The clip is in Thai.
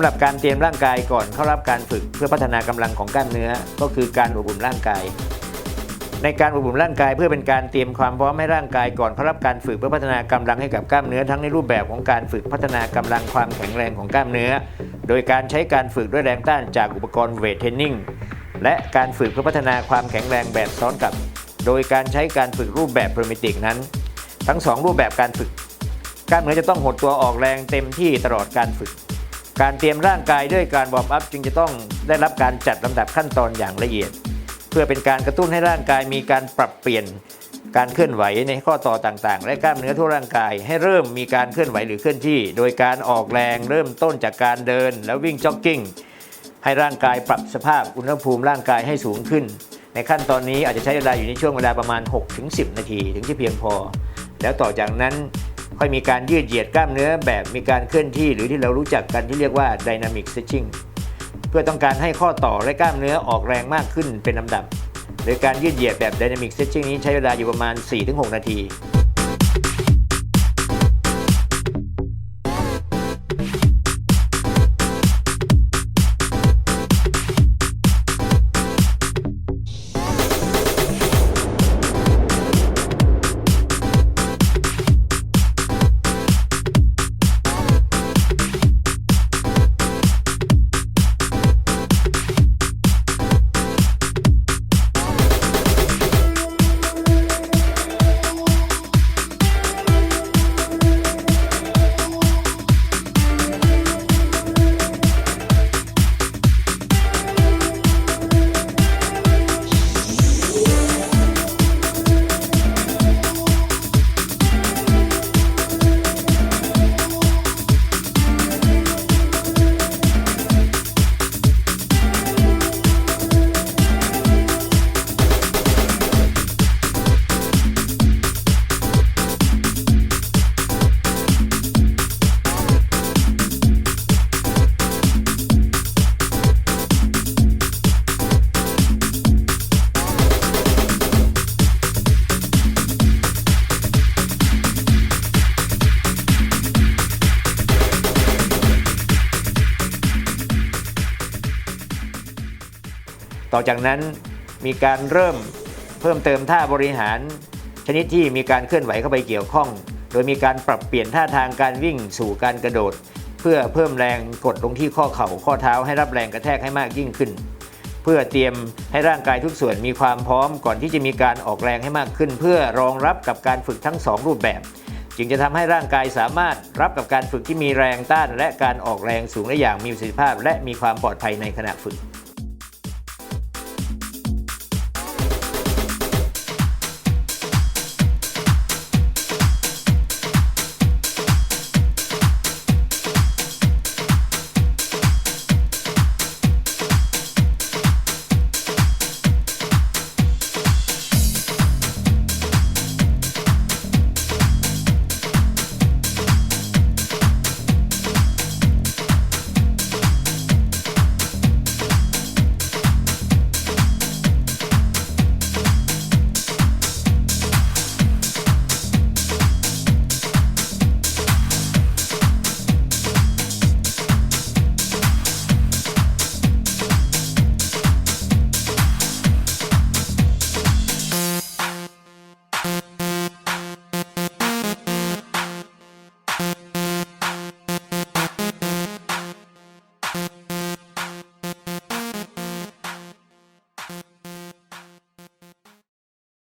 สำหรับการเตรียมร่างกายก่อนเข้ารับการฝึกเพื่อพัฒนากำลังของกล้ามเนื้อ ก็คือการอบอุ่นร่างกาย ในการอบอุ่นร่างกายเพื่อเป็นการเตรียมความพร้อมให้ร่างกายก่อนเข้ารับการฝึกเพื่อพัฒนากำลังให้กับกล้ามเนื้อทั้งในรูปแบบของการฝึกพัฒนากำลังความแข็งแรงของกล้ามเนื้อ โดยการใช้การฝึกด้วยแรงต้านจากอุปกรณ์เวทเทรนนิ่งและการฝึกเพื่อพัฒนาความแข็งแรงแบบซ้อนกับ โดยการใช้การฝึกรูปแบบพรมิติกนั้น ทั้งสองรูปแบบการฝึกกล้ามเนื้อจะต้องหดตัวออกแรงเต็มที่ตลอดการฝึก การเตรียมร่างกายด้วยการวอร์มอัพจึงจะต้องได้รับการจัดลำดับขั้นตอนอย่างละเอียด เพื่อเป็นการกระตุ้นให้ร่างกายมีการปรับเปลี่ยนการเคลื่อนไหวในข้อต่อต่างๆ และกล้ามเนื้อทั่วร่างกาย ให้เริ่มมีการเคลื่อนไหวหรือเคลื่อนที่ โดยการออกแรงเริ่มต้นจากการเดิน แล้ววิ่งจ็อกกิ้งให้ร่างกายปรับสภาพอุณหภูมิร่างกายให้สูงขึ้น ในขั้นตอนนี้อาจจะใช้เวลาอยู่ในช่วงเวลาประมาณ 6-10 นาทีถึงจะเพียงพอ แล้วต่อจากนั้น ค่อยมีการยืดเหยียดกล้ามเนื้อแบบมีการเคลื่อนที่หรือที่เรารู้จักกันที่เรียกว่า Dynamic Stretching เพื่อต้องการให้ข้อต่อและกล้ามเนื้อออกแรงมากขึ้นเป็นลำดับ โดยการยืดเหยียดแบบ Dynamic Stretching นี้ใช้เวลาอยู่ประมาณ 4-6 นาที ต่อจากนั้นมีการเริ่มเพิ่มเติมท่าบริหาร ชนิดที่มีการเคลื่อนไหวเข้าไปเกี่ยวข้อง โดยมีการปรับเปลี่ยนท่าทางการวิ่งสู่การกระโดด เพื่อเพิ่มแรงกดลงที่ข้อเข่าข้อเท้าให้รับแรงกระแทกให้มากยิ่งขึ้น เพื่อเตรียมให้ร่างกายทุกส่วนมีความพร้อมก่อนที่จะมีการออกแรงให้มากขึ้น เพื่อรองรับกับการฝึกทั้งสองรูปแบบ จึงจะทำให้ร่างกายสามารถรับกับการฝึกที่มีแรงต้าน และการออกแรงสูงได้อย่างมีประสิทธิภาพ และมีความปลอดภัยในขณะฝึก